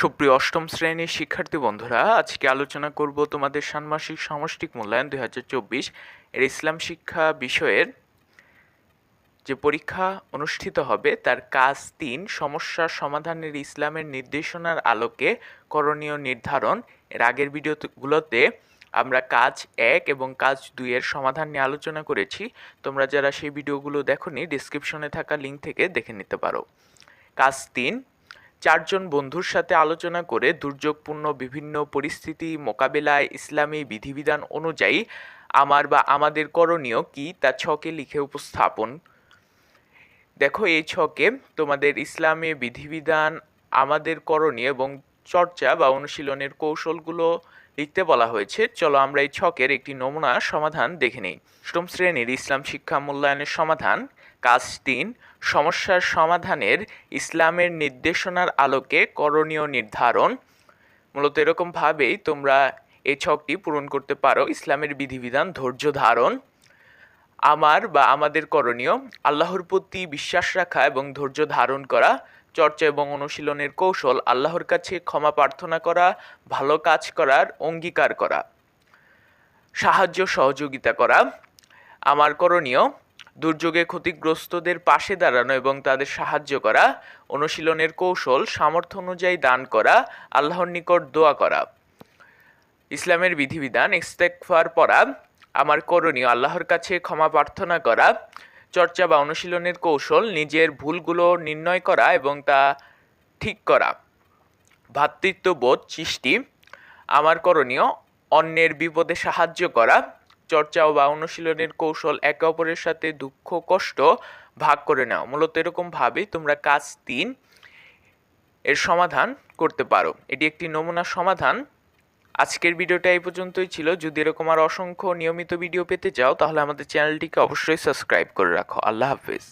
সুপ্রিয় অষ্টম শ্রেণির শিক্ষার্থী বন্ধুরা, আজকে আলোচনা করব তোমাদের ষান্মাসিক সামষ্টিক মূল্যায়ন দুই হাজার চব্বিশ এর ইসলাম শিক্ষা বিষয়ের। যে পরীক্ষা অনুষ্ঠিত হবে, তার কাজ তিন, সমস্যা সমাধানের ইসলামের নির্দেশনার আলোকে করণীয় নির্ধারণ। এর আগের ভিডিওগুলোতে আমরা কাজ এক এবং কাজ দুইয়ের সমাধান নিয়ে আলোচনা করেছি। তোমরা যারা সেই ভিডিওগুলো দেখোনি ডিসক্রিপশনে থাকা লিঙ্ক থেকে দেখে নিতে পারো। কাজ তিন চারজন বন্ধুর সাথে আলোচনা করে দুর্যোগপূর্ণ বিভিন্ন পরিস্থিতি মোকাবেলায় ইসলামী বিধিবিধান অনুযায়ী আমার বা আমাদের করণীয় কি তা ছকে লিখে উপস্থাপন। দেখো, এই ছকে তোমাদের ইসলামী বিধিবিধান, আমাদের করণীয় এবং চর্চা বা অনুশীলনের কৌশলগুলো লিখতে বলা হয়েছে, চলো আমরা এই ছকের একটি নমুনা সমাধান দেখে নিই। অষ্টম শ্রেণির ইসলাম শিক্ষা মূল্যায়নের সমাধান, কাজ তিন, সমস্যার সমাধানের ইসলামের নির্দেশনার আলোকে করণীয় নির্ধারণ। মূলত এরকমভাবেই তোমরা এই ছকটি পূরণ করতে পারো, ইসলামের বিধিবিধান ধৈর্য ধারণ। আমার বা আমাদের করণীয়, আল্লাহর প্রতি বিশ্বাস রাখা এবং ধৈর্য ধারণ করা চর্চা এবং অনুশীলনের কৌশল, আল্লাহর কাছে ক্ষমা প্রার্থনা করা, ভালো কাজ করার অঙ্গীকার করা। সাহায্য, সহযোগিতা করা। আমার করণীয়, দুর্যোগে ক্ষতিগ্রস্তদের পাশে দাঁড়ানো এবং তাদের সাহায্য করা। অনুশীলনের কৌশল, সামর্থ্য অনুযায়ী দান করা, আল্লাহর নিকট দোয়া করা। ইসলামের বিধিবিধান, ইস্তেকফার পড়া। আমার করণীয়, আল্লাহর কাছে ক্ষমা প্রার্থনা করা। চর্চা বা অনুশীলনের কৌশল নিজের ভুলগুলো নির্ণয় করা এবং তা ঠিক করা। ভ্রাতৃত্ববোধ সৃষ্টি, আমার করণীয়, অন্যের বিপদে সাহায্য করা, চর্চা বা অনুশীলনের কৌশল একে অপরের সাথে দুঃখ, কষ্ট ভাগ করে নেওয়া মূলত এরকমভাবেই তোমরা কাজ তিন এর সমাধান করতে পারো। এটি একটি নমুনা সমাধান। আজকের ভিডিওটা এই পর্যন্তই ছিল। যদি এরকম আর অসংখ্য নিয়মিত ভিডিও পেতে চাও, তাহলে আমাদের চ্যানেলটিকে অবশ্যই সাবস্ক্রাইব করে রাখো। আল্লাহ হাফিজ।